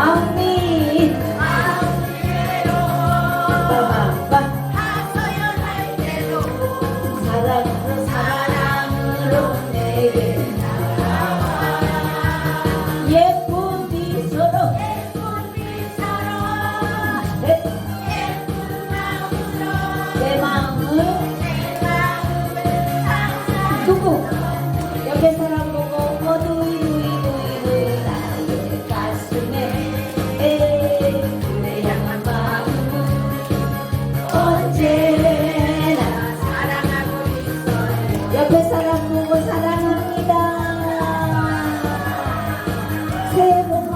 আমি 새해 복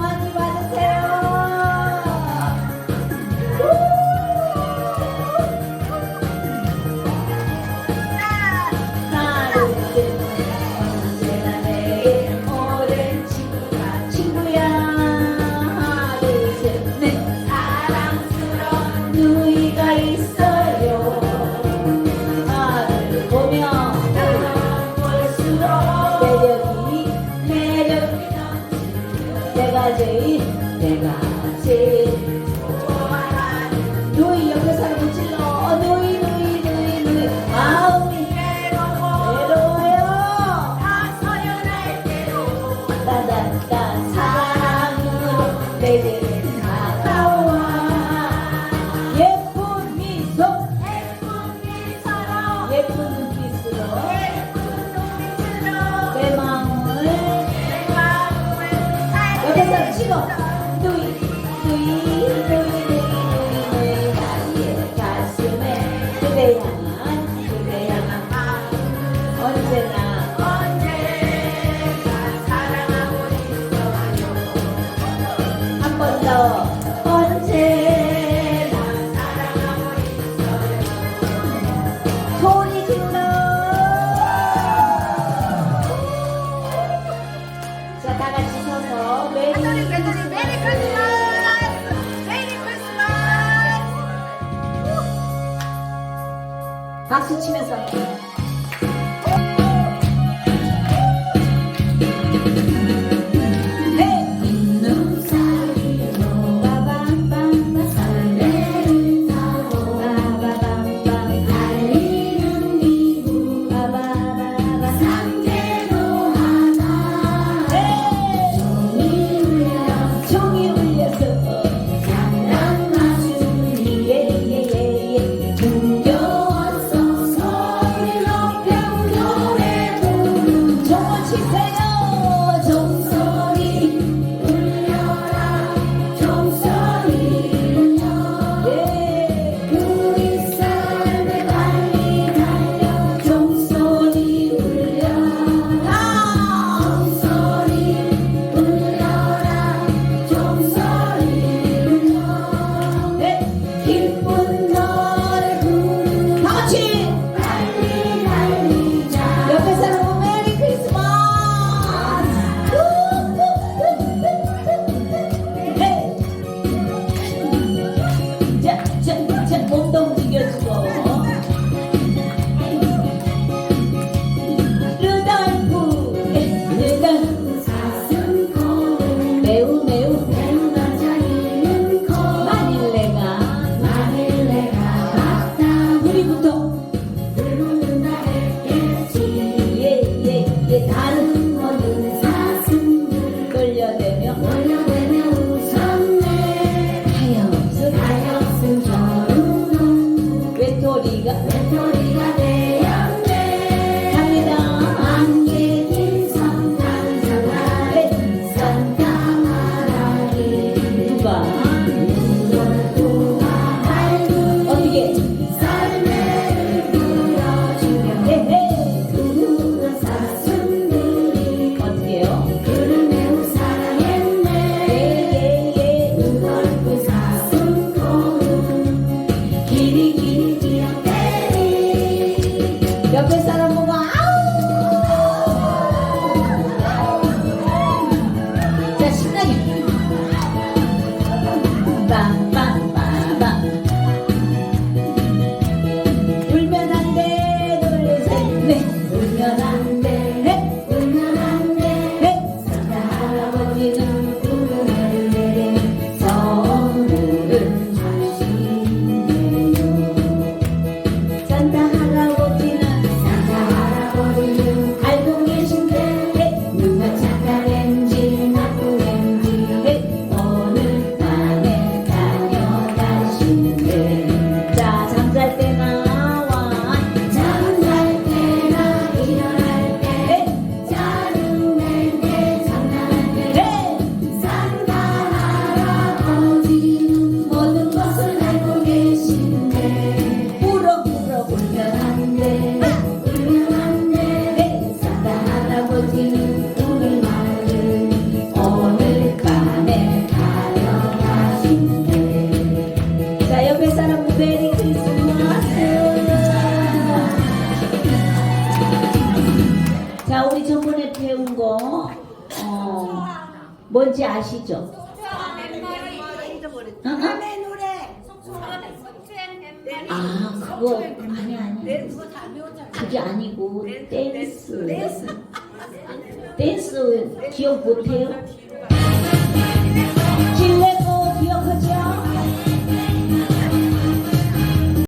六。Faça o time zaten? si desire. 뭔지 아시죠? 남의 어, 어? 노래. 아 그거 아니 아니. 그게 아니고 댄스 댄스. 댄스. 기억 못해요?